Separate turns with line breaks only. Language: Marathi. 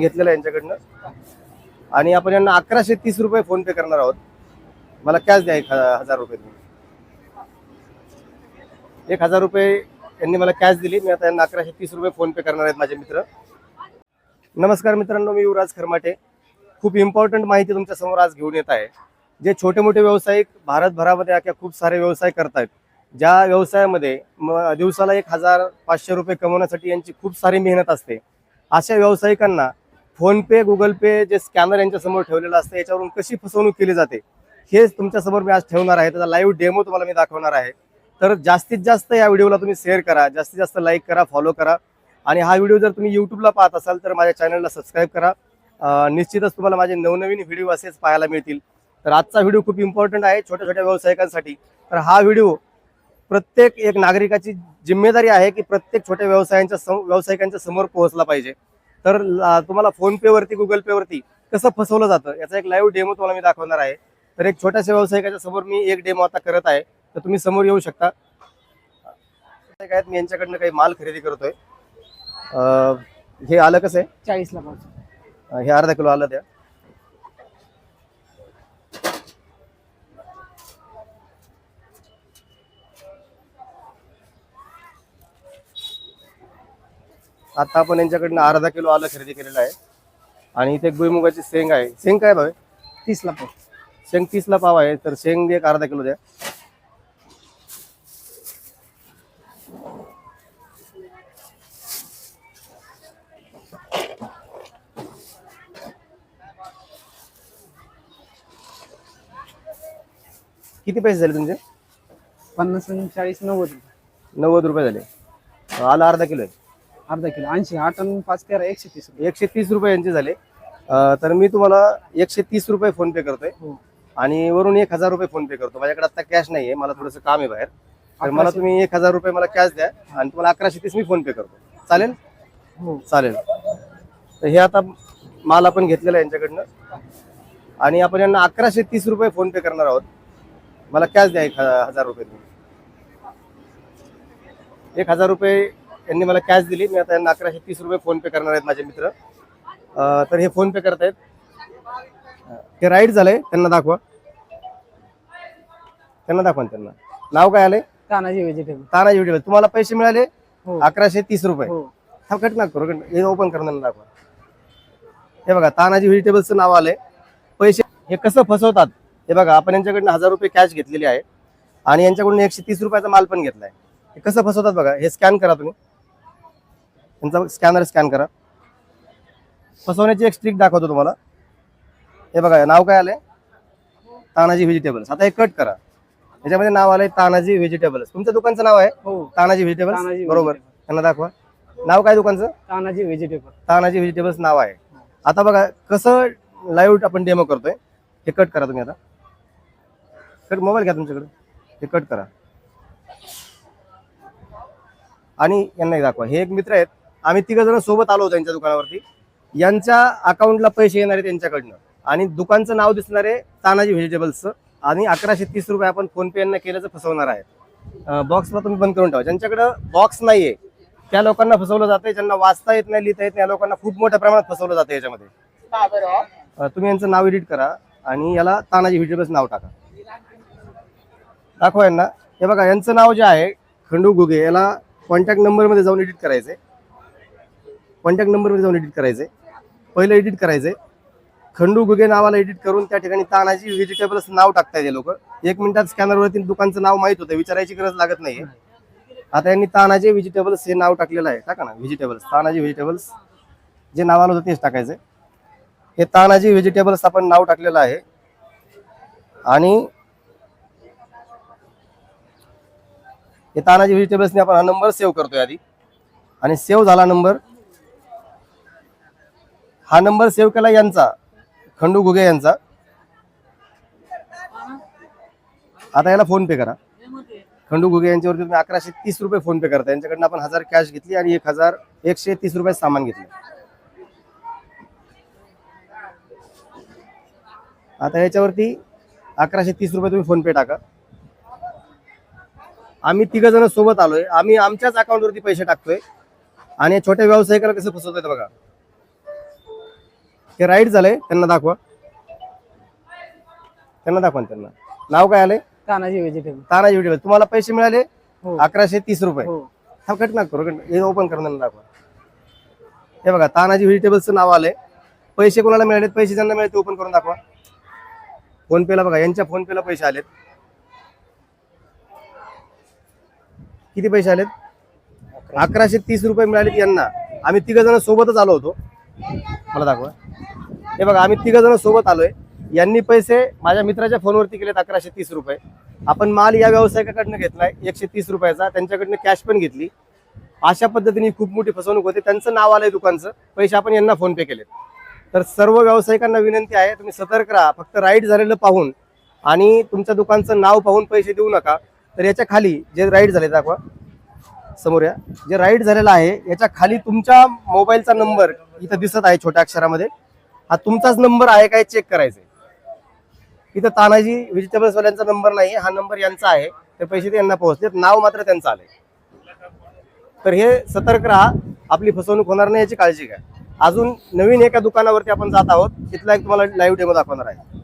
घेतलेला यांच्याकडनं. आणि आपण यांना अकराशे तीस रुपये फोन पे करणार आहोत. मला कॅश द्या एक हजार रुपये एक हजार रुपये यांनी मला कॅश दिली. मी आता यांना अकराशे तीस रुपये फोन पे करणार आहेत माझे मित्र. नमस्कार मित्रांनो मी युवराज खरमाटे. खूप इम्पॉर्टंट माहिती तुमच्यासमोर आज घेऊन येत आहे. जे छोटे मोठे व्यावसायिक भारतभरामध्ये अख्या खूप सारे व्यवसाय करतायत. ज्या व्यवसायामध्ये दिवसाला एक हजार पाचशे रुपये कमवण्यासाठी यांची खूप सारी मेहनत असते. अशा व्यावसायिकांना फोन पे गुगल पे जे स्कॅनर यांच्या समोर ठेवलेलं असतं याच्यावरून कशी फसवणूक केली जाते हेच तुमच्यासमोर मी आज ठेवणार आहे. त्याचा लाईव्ह डेमो तुम्हाला मी दाखवणार आहे. तर जास्तीत जास्त या व्हिडिओला तुम्ही शेअर करा जास्तीत जास्त लाईक करा फॉलो करा. आणि हा व्हिडिओ जर तुम्ही युट्यूबला पाहत असाल तर माझ्या चॅनलला सबस्क्राईब करा. निश्चितच तुम्हाला माझे नवनवीन व्हिडिओ असेच पाहायला मिळतील. तर आजचा व्हिडिओ खूप इम्पॉर्टंट आहे छोट्या छोट्या व्यावसायिकांसाठी. तर हा व्हिडिओ प्रत्येक एक नागरिकाची जिम्मेदारी आहे की प्रत्येक छोट्या व्यवसायांच्या सम व्यावसायिकांच्या समोर पोहोचला पाहिजे. तर तुम्हाला फोन पे वरती गुगल पे वरती कसं फसवलं जातं याचा एक लाईव्ह डेमो तुम्हाला मी दाखवणार आहे. तर एक छोट्याशा व्यावसायिकाच्या समोर मी एक डेमो आता करत आहे. तर तुम्ही समोर येऊ शकता. आहेत, मी यांच्याकडनं काही माल खरेदी करतोय. हे आलं कसं आहे?
चाळीसला
हे अर्धा किलो आलं द्या. आता आपण यांच्याकडनं अर्धा किलो आलं खरेदी केलेलं आहे. आणि इथे भुईमुगाची शेंग आहे. शेंग काय भाव? आहे?
तीसला पाव.
शेंग तीसला पाव आहे तर शेंग एक अर्धा किलो द्या. किती पैसे झाले तुमचे?
पन्नास आणि चाळीस नव्वद रुपये.
नव्वद रुपये झाले. आलं अर्धा किलो आहे.
अर्धा किलो ऐंशी आठ आणि पाच तेरा एकशे तीस रुपये.
एकशे तीस रुपये यांचे झाले. अं, तर मी तुम्हाला एकशे तीस रुपये फोन पे करतोय.
हो.
आणि वरून एक हजार रुपये फोन पे करतो. माझ्याकडे आता कॅश नाहीये मला थोडंसं काम आहे बाहेर. तर मला
अकराशे.
तुम्ही एक हजार रुपये मला कॅश द्या आणि तुम्हाला अकराशे तीस मी फोन पे करतो. चालेल?
हो.
चालेल. तर हे आता माल आपण घेतलेला आहे यांच्याकडनं. आणि आपण यांना अकराशे तीस रुपये फोन पे करणार आहोत. मला कॅश द्या एक ह- हजार रुपये तुम्ही. एक हजार रुपये यांनी मला कॅश दिली. मी आता यांना अकराशे तीस रुपये फोन पे करणार आहेत माझे मित्र. तर हे फोन पे करतायत. हे राईट झालंय. त्यांना दाखवा. त्यांना दाखवा ना त्यांना. नाव काय आलंय?
तानाजी व्हेजिटेबल
तानाजी व्हिडिओ तुम्हाला पैसे मिळाले?
हो.
अकराशे तीस रुपये.
हो.
हा कट ना करू कट हे ओपन करून दाखवा. हे बघा तानाजी व्हेजिटेबल्सचं नाव आलंय. पैसे हे कसं फसवतात? हे बघा आपण यांच्याकडनं हजार रुपये कॅश घेतलेली आहे. आणि यांच्याकडून एकशे तीस रुपयाचा माल पण घेतलाय. हे कसं फसवतात बघा? हे स्कॅन करा तुम्ही. यांचा स्कॅनर स्कॅन करा. फसवण्याची एक स्ट्रिक दाखवतो तुम्हाला. हे बघा नाव काय आलंय? तानाजी व्हेजिटेबल्स आता हे कट करा. याच्यामध्ये नाव आलंय तानाजी व्हेजिटेबल्स तुमच्या दुकानचं नाव आहे?
हो.
तानाजी व्हेजिटेबल्स बरोबर. त्यांना दाखवा. नाव काय दुकानचं?
तानाजी व्हेजिटेबल
तानाजी व्हेजिटेबल्स नाव आहे. आता बघा कसं लाईव्ह आपण डेमो करतोय हे कट करा तुम्ही आता. कट मोबाईल घ्या तुमच्याकडे. हे कट करा. आणि यांनाही दाखवा. हे एक मित्र आहेत. आम्ही तिघ जण सोबत आलो होतो यांच्या दुकानावरती. यांच्या अकाउंटला पैसे येणार त्यांच्याकडनं. आणि दुकानचं नाव दिसणार आहे तानाजी व्हेजिटेबल्सचं आणि अकराशे तीस रुपये आपण फोन पे यांना केल्याचं फसवणार आहे. बॉक्सला तुम्ही बंद करून ठेवा. ज्यांच्याकडं बॉक्स नाहीये त्या लोकांना फसवलं जातंय. ज्यांना वाचता येत नाही लिहिता येत नाही या लोकांना खूप मोठ्या प्रमाणात फसवलं जातं याच्यामध्ये. तुम्ही यांचं नाव एडिट करा आणि याला तानाजी व्हेजिटेबल्स नाव टाका. दाखवा यांना. हे बघा यांचं नाव जे आहे खंडू गुगे याला कॉन्टॅक्ट नंबरमध्ये जाऊन एडिट करायचंय. कॉन्टॅक्ट नंबरमध्ये जाऊन एडिट करायचंय. पहिलं एडिट करायचंय. खंडू गुगे नावाला एडिट करून त्या ठिकाणी तानाजी व्हेजिटेबल्स नाव टाकताय ते लोक. एक मिनिटात स्कॅनरवरती दुकानचं नाव माहीत होतं विचारायची गरज लागत नाही आता यांनी तानाजी व्हेजिटेबल्स हे नाव टाकलेलं आहे. टाका ना व्हेजिटेबल्स तानाजी व्हेजिटेबल्स जे नाव आलं होतं तेच टाकायचं हे तानाजी व्हेजिटेबल्स आपण नाव टाकलेलं आहे. आणि हे तानाजी व्हेजिटेबल्सने आपण हा नंबर सेव्ह करतोय आधी. आणि सेव्ह झाला नंबर हा नंबर सेव्ह केला यांचा खंडू घुगे यांचा. आता याला फोन पे करा. खंडू घुगे यांच्यावरती तुम्ही अकराशे तीस रुपये फोन पे करता यांच्याकडनं आपण हजार कॅश घेतली आणि एक हजार एकशे तीस रुपये सामान घेतलं. आता याच्यावरती अकराशे तीस रुपये तुम्ही फोन पे टाका. आम्ही तिघ जण सोबत आलोय. आम्ही आमच्याच अकाउंटवरती पैसे टाकतोय. आणि छोट्या व्यावसायिकाला कसं फसवतोय बघा. हे राईट झालंय. त्यांना दाखवा. त्यांना दाखवा ना त्यांना. नाव काय आलंय?
तानाजी व्हेजिटेबल
तानाजी व्हिडिओ तुम्हाला पैसे मिळाले?
हो.
अकराशे तीस रुपये.
हो.
हा कट ना करू कट- हे ओपन करून त्यांना दाखवा. हे बघा तानाजी व्हेजिटेबल्सचं नाव आलंय. पैसे कोणाला मिळालेत? पैसे ज्यांना मिळाले ते ओपन करून दाखवा. फोन पेला बघा यांच्या फोन पेला पैसे आलेत. किती पैसे आलेत? अकराशे तीस रुपये मिळालेत यांना. आम्ही तिघ जण सोबतच आलो होतो. मला दाखवा. हे बघा आम्ही तिघ जण सोबत आलोय. यांनी पैसे माझ्या मित्राच्या फोनवरती केलेत अकराशे तीस रुपये. आपण माल या व्यावसायिकाकडनं घेतलाय एकशे तीस रुपयाचा. त्यांच्याकडनं कॅश पण घेतली. अशा पद्धतीने खूप मोठी फसवणूक होते. त्यांचं नाव आलंय दुकानचं. पैसे आपण यांना फोन पे केलेत. तर सर्व व्यावसायिकांना विनंती आहे तुम्ही सतर्क राहा. फक्त राईट झालेलं पाहून आणि तुमच्या दुकानचं नाव पाहून पैसे देऊ नका. तर याच्या खाली जे राईट झाले दाखवा. समोर या. जे राईट झालेलं आहे याच्या खाली तुमच्या मोबाईलचा नंबर इथं दिसत आहे छोट्या अक्षरामध्ये. हा तुमचाच नंबर आहे काय चेक करायचं इथं तानाजी व्हेजिटेबल्स वाल्यांचा नंबर नाही हा नंबर यांचा आहे. तर पैसे ते यांना पोहोचलेत नाव मात्र त्यांचं आलंय. तर हे सतर्क राहा आपली फसवणूक होणार नाही याची काळजी घ्या. अजून नवीन एका दुकानावरती आपण जात आहोत तिथला एक तुम्हाला लाईव्ह डेमो दाखवणार आहे.